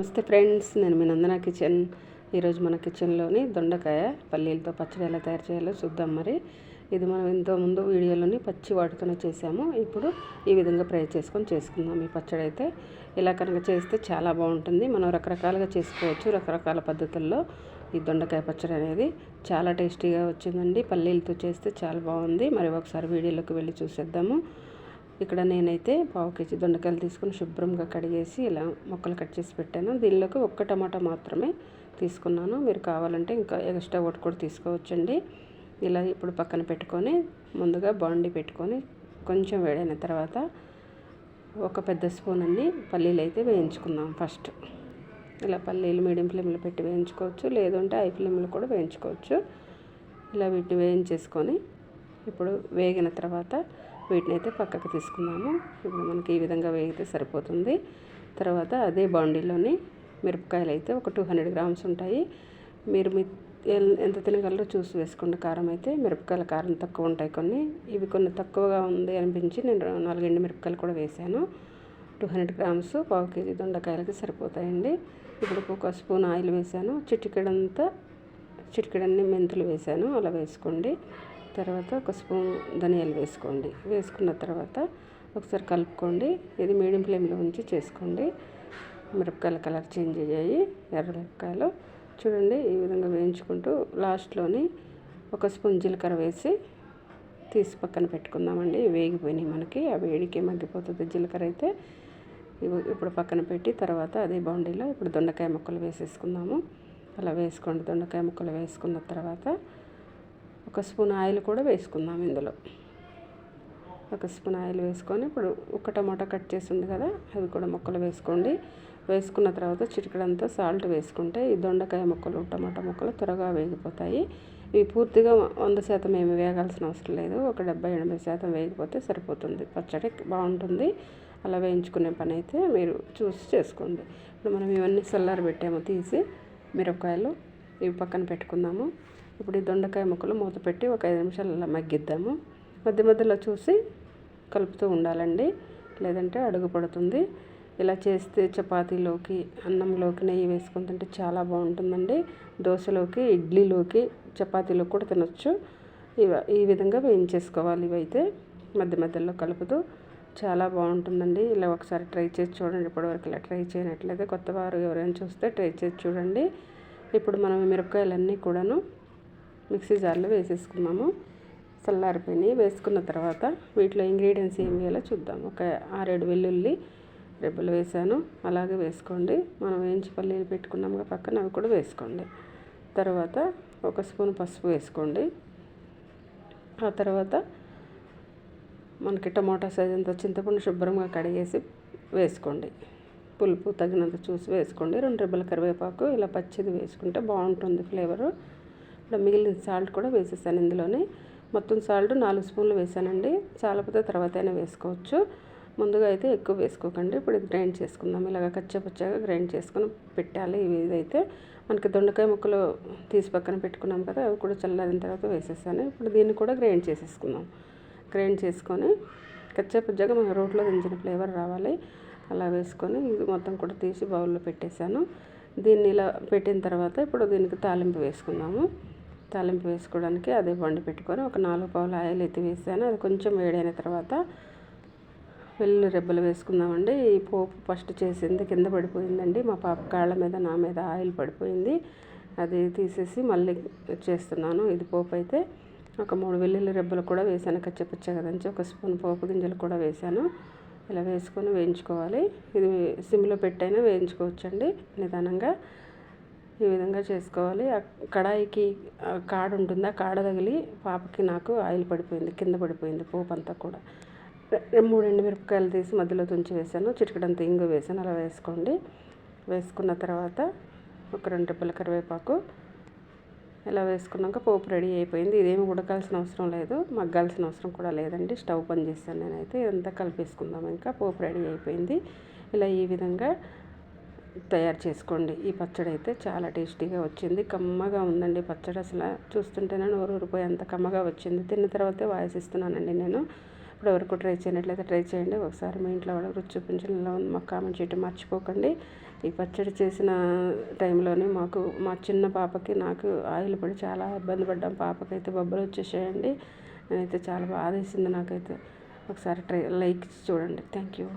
నమస్తే ఫ్రెండ్స్ నేను మీ నందన కిచెన్. ఈరోజు మన కిచెన్లోని దొండకాయ పల్లీలతో పచ్చడి ఎలా తయారు చేయాలో చూద్దాం మరి. ఇది మనం ఎంతో ముందు వీడియోలోని పచ్చి వాటితోనే చేసాము. ఇప్పుడు ఈ విధంగా ఫ్రై చేసుకొని చేసుకుందాం. ఈ పచ్చడి అయితే ఇలా కనుక చేస్తే చాలా బాగుంటుంది. మనం రకరకాలుగా చేసుకోవచ్చు రకరకాల పద్ధతుల్లో. ఈ దొండకాయ పచ్చడి అనేది చాలా టేస్టీగా వచ్చిందండి. పల్లీలతో చేస్తే చాలా బాగుంది. మరి ఒకసారి వీడియోలోకి వెళ్ళి చూసేద్దాము. ఇక్కడ నేనైతే పావు కేజీ దొండకాయలు తీసుకుని శుభ్రంగా కడిగేసి ఇలా మొక్కలు కట్ చేసి పెట్టాను. దీనిలోకి ఒక్క టమాటా మాత్రమే తీసుకున్నాను. మీరు కావాలంటే ఇంకా ఎక్స్ట్రా ఒకటి కూడా తీసుకోవచ్చండి. ఇలా ఇప్పుడు పక్కన పెట్టుకొని ముందుగా బాండి పెట్టుకొని కొంచెం వేడైన తర్వాత ఒక పెద్ద స్పూన్ అన్ని పల్లీలు అయితే వేయించుకుందాం ఫస్ట్. ఇలా పల్లీలు మీడియం ఫ్లేమ్లో పెట్టి వేయించుకోవచ్చు. లేదంటే హై ఫ్లేమ్లో కూడా వేయించుకోవచ్చు. ఇలా వీటిని వేయించేసుకొని ఇప్పుడు వేగిన తర్వాత వీటిని అయితే పక్కకు తీసుకున్నాము ఇప్పుడు మనకి ఈ విధంగా వేగితే సరిపోతుంది. తర్వాత అదే బాండీలోని మిరపకాయలు అయితే ఒక టూ హండ్రెడ్ గ్రామ్స్ ఉంటాయి. మీరు మీ ఎంత తినగలరో చూసి వేసుకోండి. కారం అయితే మిరపకాయల కారం తక్కువ ఉంటాయి కొన్ని. ఇవి కొన్ని తక్కువగా ఉంది అనిపించి నేను నాలుగెండు మిరపకాయలు కూడా వేసాను. టూ హండ్రెడ్ గ్రామ్స్ పావు కేజీ దొండకాయలకి సరిపోతాయండి. ఇప్పుడు ఒక స్పూన్ ఆయిల్ వేసాను. చిటికెడంతా చిటికెడన్ని మెంతులు వేసాను. అలా వేసుకోండి. తర్వాత ఒక స్పూన్ ధనియాలు వేసుకోండి. వేసుకున్న తర్వాత ఒకసారి కలుపుకోండి. ఇది మీడియం ఫ్లేమ్లో ఉంచి చేసుకోండి. మిరపకాయల కలర్ చేంజ్ అయ్యాయి. ఎర్ర మిరపకాయలు. చూడండి ఈ విధంగా వేయించుకుంటూ లాస్ట్లోని ఒక స్పూన్ జీలకర్ర వేసి తీసి పక్కన పెట్టుకుందామండి. వేగిపోయినాయి మనకి. ఆ వేడికి మగ్గిపోతుంది జీలకర్ర అయితే. ఇప్పుడు పక్కన పెట్టి తర్వాత అదే బౌండీలో ఇప్పుడు దొండకాయ ముక్కలు వేసేసుకుందాము. అలా వేసుకోండి. దొండకాయ ముక్కలు వేసుకున్న తర్వాత ఒక స్పూన్ ఆయిల్ కూడా వేసుకుందాం ఇందులో. ఒక స్పూన్ ఆయిల్ వేసుకొని ఇప్పుడు ఒక టమాటా కట్ చేసి ఉంది కదా అది కూడా ముక్కలు వేసుకోండి. వేసుకున్న తర్వాత చిటికడంతా సాల్ట్ వేసుకుంటే ఈ దొండకాయ ముక్కలు టమాటా ముక్కలు త్వరగా వేగిపోతాయి. ఇవి పూర్తిగా వంద శాతం ఏమి వేగాల్సిన అవసరం లేదు. ఒక డెబ్బై ఎనభై శాతం వేగిపోతే సరిపోతుంది. పచ్చడి బాగుంటుంది. అలా వేయించుకునే పని అయితే మీరు చూసి చేసుకోండి. ఇప్పుడు మనం ఇవన్నీ సల్లారు పెట్టాము తీసి మిరపకాయలు ఇవి పక్కన పెట్టుకుందాము. ఇప్పుడు ఈ దొండకాయ ముక్కలు మూత పెట్టి ఒక ఐదు నిమిషాలు అలా మగ్గిద్దాము. మధ్య మధ్యలో చూసి కలుపుతూ ఉండాలండి. లేదంటే అడుగు పడుతుంది. ఇలా చేస్తే చపాతీలోకి అన్నంలోకి నెయ్యి వేసుకొని తింటే చాలా బాగుంటుందండి. దోశలోకి ఇడ్లీలోకి చపాతీలోకి కూడా తినొచ్చు. ఇవ ఈ విధంగా వేయించేసుకోవాలి ఇవైతే. మధ్య మధ్యలో కలుపుతూ చాలా బాగుంటుందండి. ఇలా ఒకసారి ట్రై చేసి చూడండి. ఇప్పటివరకు ఇలా ట్రై చేయనట్లయితే కొత్త వారు ఎవరైనా చూస్తే ట్రై చేసి చూడండి. ఇప్పుడు మనం మిరపకాయలన్నీ కూడాను మిక్సీ జార్లో వేసేసుకున్నాము. చల్లారిపోయినాయి. వేసుకున్న తర్వాత వీటిలో ఇంగ్రీడియంట్స్ ఏం వేయాలో చూద్దాం. ఒక ఆరేడు వెల్లుల్లి రెబ్బలు వేసాను అలాగే వేసుకోండి. మనం వేయించి పల్లీలు పెట్టుకున్నాము పక్కన అవి కూడా వేసుకోండి. తర్వాత ఒక స్పూన్ పసుపు వేసుకోండి. ఆ తర్వాత మనకి టమాటా సైజ్ అంత చింతపండు శుభ్రంగా కడిగేసి వేసుకోండి. పులుపు తగినంత చూసి వేసుకోండి. రెండు రెబ్బల కరివేపాకు ఇలా పచ్చిది వేసుకుంటే బాగుంటుంది ఫ్లేవరు. ఇప్పుడు మిగిలిన సాల్ట్ కూడా వేసేసాను ఇందులోనే. మొత్తం సాల్ట్ నాలుగు స్పూన్లు వేసానండి. చాలపోతే తర్వాత అయినా వేసుకోవచ్చు. ముందుగా అయితే ఎక్కువ వేసుకోకండి. ఇప్పుడు ఇది గ్రైండ్ చేసుకుందాం. ఇలాగ కచ్చపచ్చగా గ్రైండ్ చేసుకుని పెట్టాలి. ఇవి ఇదైతే మనకి దొండకాయ ముక్కలు తీసి పక్కన పెట్టుకున్నాం కదా అవి కూడా చల్లారిన తర్వాత వేసేసాను. ఇప్పుడు దీన్ని కూడా గ్రైండ్ చేసేసుకుందాం. గ్రైండ్ చేసుకొని కచ్చపచ్చగా మన రోట్లో దించిన ఫ్లేవర్ రావాలి. అలా వేసుకొని ఇది మొత్తం కూడా తీసి బౌల్లో పెట్టేశాను. దీన్ని ఇలా పెట్టిన తర్వాత ఇప్పుడు దీనికి తాలింపు వేసుకుందాము. తాలింపు వేసుకోవడానికి అదే బండి పెట్టుకొని ఒక నాలుగు పావులు ఆయిల్ ఎత్తి వేసాను. అది కొంచెం వేడైన తర్వాత వెల్లుల్లి రెబ్బలు వేసుకుందామండి. ఈ పోపు ఫస్ట్ చేసింది కింద పడిపోయిందండి. మా పాప కాళ్ళ మీద నా మీద ఆయిల్ పడిపోయింది. అది తీసేసి మళ్ళీ చేస్తున్నాను. ఇది పోపు అయితే ఒక మూడు వెల్లుల్లి రెబ్బలు కూడా వేసాను. కచ్చపచ్చ కదంచి ఒక స్పూన్ పోపు గింజలు కూడా వేసాను. ఇలా వేసుకొని వేయించుకోవాలి. ఇది సిమ్లో పెట్టైనా వేయించుకోవచ్చండి నిదానంగా. ఈ విధంగా చేసుకోవాలి. కడాయికి కాడ ఉంటుంది. ఆ కాడ తగిలి పాపకి నాకు ఆయిల్ పడిపోయింది కింద పడిపోయింది పోపు అంతా కూడా. మూడు ఎండుమిరపకాయలు తీసి మధ్యలో తుంచి వేసాను. చిటికడంత ఇంగు వేసాను. అలా వేసుకోండి. వేసుకున్న తర్వాత ఒక రెండు రెబ్బల కరివేపాకు ఇలా వేసుకున్నాక పోపు రెడీ అయిపోయింది. ఇదేమి ఉడకాల్సిన అవసరం లేదు. మగ్గాల్సిన అవసరం కూడా లేదండి. స్టవ్ పని చేశాను నేనైతే. ఇదంతా కలిపేసుకుందాం. ఇంకా పోపు రెడీ అయిపోయింది. ఇలా ఈ విధంగా తయారు చేసుకోండి. ఈ పచ్చడి అయితే చాలా టేస్టీగా వచ్చింది. కమ్మగా ఉందండి పచ్చడి అసలు. చూస్తుంటేనే నోరు ఊరిపోయి అంత కమ్మగా వచ్చింది. తిన్న తర్వాతే వాయిస్ ఇస్తున్నానండి నేను. ఇప్పుడు ఎవరికి ట్రై చేయనట్లయితే ట్రై చేయండి. ఒకసారి మీ ఇంట్లో వాళ్ళకి రుచి చూపించడంలో మాకు కామెంట్ చేయటం మర్చిపోకండి. ఈ పచ్చడి చేసిన టైంలోనే మాకు మా చిన్న పాపకి నాకు ఆయిల్ పడి చాలా ఇబ్బంది పడ్డాం. పాపకైతే బొబ్బలు వచ్చేసేయండి. నేనైతే చాలా బాధ వేసింది నాకైతే. ఒకసారి ట్రై లైక్ చూడండి. Thank you.